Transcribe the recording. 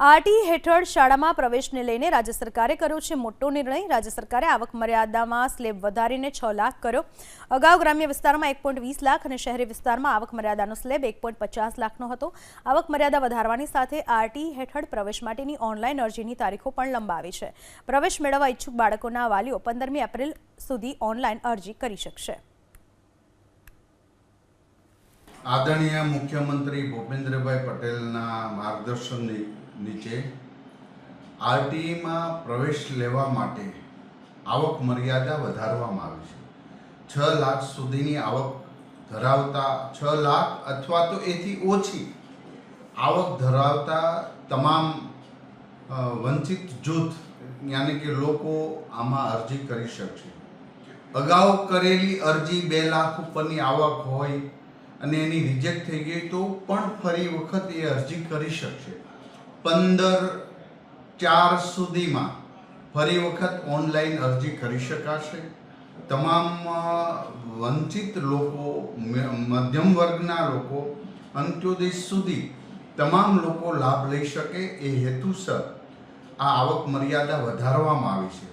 RT હેઠળ શાળામાં પ્રવેશને લઈને રાજ્ય સરકારે કર્યો છે મોટો નિર્ણય. રાજ્ય સરકારે આવક મર્યાદામાં સ્લેબ વધારીને છ લાખ કર્યો. અગાઉ ગ્રામ્ય વિસ્તારમાં એક પોઈન્ટ વીસ લાખ અને શહેરી વિસ્તારમાં આવક મર્યાદાનો સ્લેબ એક પોઈન્ટ પચાસ લાખનો હતો. આવક મર્યાદા વધારવાની સાથે આરટી હેઠળ પ્રવેશ માટેની ઓનલાઈન અરજીની તારીખો પણ લંબાવી છે. પ્રવેશ મેળવવા ઈચ્છુક બાળકોના વાલીઓ પંદરમી એપ્રિલ સુધી ઓનલાઈન અરજી કરી શકશે. આદરણીય મુખ્યમંત્રી ભૂપેન્દ્રભાઈ પટેલના માર્ગદર્શન ની- નીચે, આરટીઈમાં પ્રવેશ લેવા માટે આવક મર્યાદા વધારવામાં આવી છે. છ લાખ સુધીની આવક ધરાવતા, છ લાખ અથવા તો એથી ઓછી આવક ધરાવતા તમામ વંચિત જૂથ, યાની કે લોકો આમાં અરજી કરી શકશે. અગાઉ કરેલી અરજી બે લાખ ઉપરની આવક હોય અને એની રિજેક્ટ થઈ ગઈ તો પણ ફરી વખત એ અરજી કરી શકશે. પંદર ચાર સુધીમાં ફરી વખત ઓનલાઈન અરજી કરી શકાશે. તમામ વંચિત લોકો મધ્યમ વર્ગના લોકો, અંત્યોદય સુધી તમામ લોકો લાભ લઈ શકે એ હેતુસર આ આવક મર્યાદા વધારવામાં આવી છે.